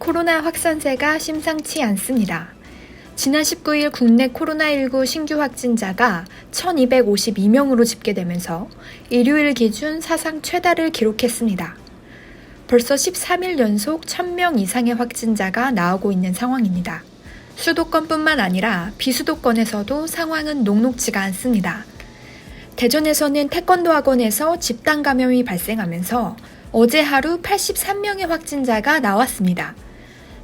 코로나 확산세가 심상치 않습니다. 지난 19일 국내 코로나19 신규 확진자가 1252명으로 집계되면서 일요일 기준 사상 최다를 기록했습니다. 벌써 13일 연속 1000명 이상의 확진자가 나오고 있는 상황입니다. 수도권뿐만 아니라 비수도권에서도 상황은 녹록지가 않습니다. 대전에서는 태권도 학원에서 집단 감염이 발생하면서 어제 하루 83명의 확진자가 나왔습니다.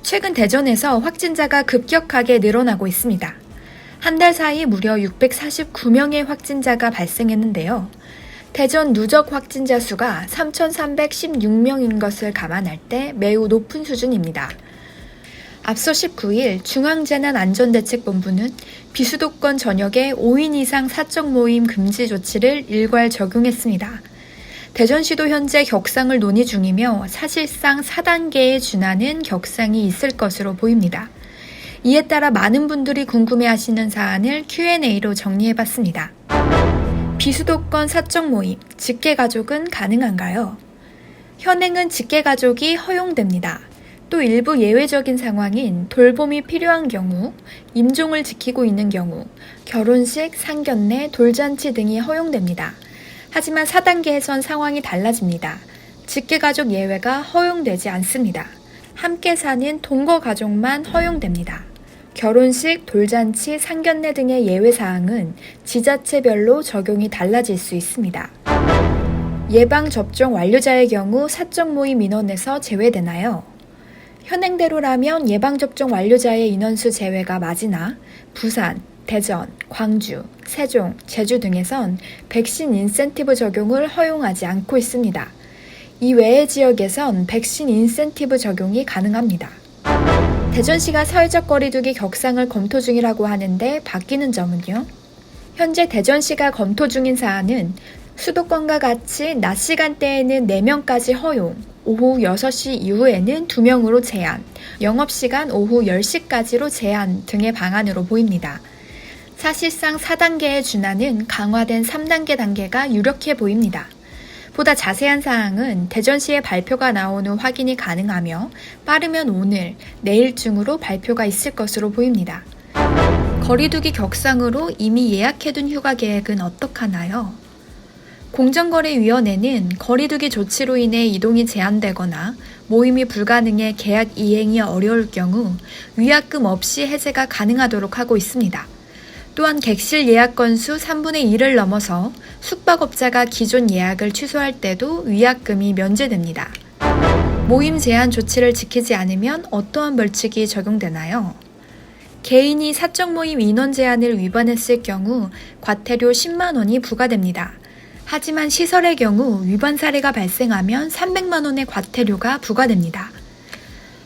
최근 대전에서 확진자가 급격하게 늘어나고 있습니다. 한 달 사이 무려 649명의 확진자가 발생했는데요. 대전 누적 확진자 수가 3,316명인 것을 감안할 때 매우 높은 수준입니다. 앞서 19일 중앙재난안전대책본부는 비수도권 전역에 5인 이상 사적 모임 금지 조치를 일괄 적용했습니다. 대전시도 현재 격상을 논의 중이며 사실상 4단계에 준하는 격상이 있을 것으로 보입니다. 이에 따라 많은 분들이 궁금해 하시는 사안을 Q&A로 정리해 봤습니다. 비수도권 사적 모임, 직계 가족은 가능한가요? 현행은 직계 가족이 허용됩니다. 또 일부 예외적인 상황인 돌봄이 필요한 경우, 임종을 지키고 있는 경우, 결혼식, 상견례, 돌잔치 등이 허용됩니다. 하지만 4단계에선 상황이 달라집니다. 직계가족 예외가 허용되지 않습니다. 함께 사는 동거 가족만 허용됩니다. 결혼식, 돌잔치, 상견례 등의 예외 사항은 지자체별로 적용이 달라질 수 있습니다. 예방 접종 완료자의 경우 사적 모임 인원에서 제외되나요? 현행대로라면 예방접종 완료자의 인원수 제외가 맞으나 부산, 대전, 광주, 세종, 제주 등에선 백신 인센티브 적용을 허용하지 않고 있습니다. 이 외의 지역에선 백신 인센티브 적용이 가능합니다. 대전시가 사회적 거리두기 격상을 검토 중이라고 하는데 바뀌는 점은요? 현재 대전시가 검토 중인 사안은 수도권과 같이 낮 시간대에는 4명까지 허용, 오후 6시 이후에는 2명으로 제한, 영업시간 오후 10시까지로 제한 등의 방안으로 보입니다. 사실상 4단계에 준하는 강화된 3단계 단계가 유력해 보입니다. 보다 자세한 사항은 대전시의 발표가 나온 후 확인이 가능하며 빠르면 오늘, 내일 중으로 발표가 있을 것으로 보입니다. 거리두기 격상으로 이미 예약해둔 휴가 계획은 어떡하나요? 공정거래위원회는 거리두기 조치로 인해 이동이 제한되거나 모임이 불가능해 계약 이행이 어려울 경우 위약금 없이 해제가 가능하도록 하고 있습니다. 또한 객실 예약 건수 3분의 1을 넘어서 숙박업자가 기존 예약을 취소할 때도 위약금이 면제됩니다. 모임 제한 조치를 지키지 않으면 어떠한 벌칙이 적용되나요? 개인이 사적 모임 인원 제한을 위반했을 경우 과태료 10만 원이 부과됩니다. 하지만 시설의 경우 위반 사례가 발생하면 300만 원의 과태료가 부과됩니다.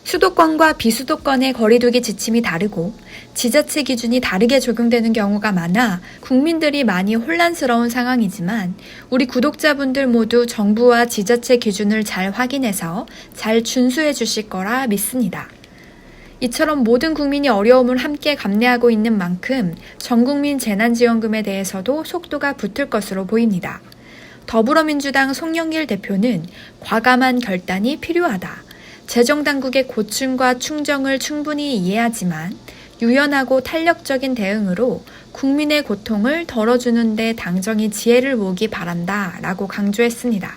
수도권과 비수도권의 거리두기 지침이 다르고 지자체 기준이 다르게 적용되는 경우가 많아 국민들이 많이 혼란스러운 상황이지만 우리 구독자분들 모두 정부와 지자체 기준을 잘 확인해서 잘 준수해 주실 거라 믿습니다. 이처럼 모든 국민이 어려움을 함께 감내하고 있는 만큼 전 국민 재난지원금에 대해서도 속도가 붙을 것으로 보입니다. 더불어민주당 송영길 대표는 과감한 결단이 필요하다. 재정당국의 고충과 충정을 충분히 이해하지만 유연하고 탄력적인 대응으로 국민의 고통을 덜어주는데 당정이 지혜를 모으기 바란다 라고 강조했습니다.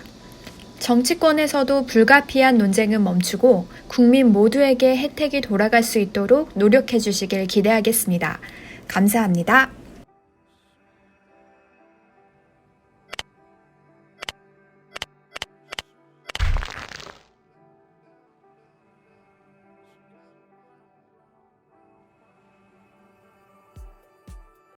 정치권에서도 불가피한 논쟁은 멈추고 국민 모두에게 혜택이 돌아갈 수 있도록 노력해 주시길 기대하겠습니다. 감사합니다.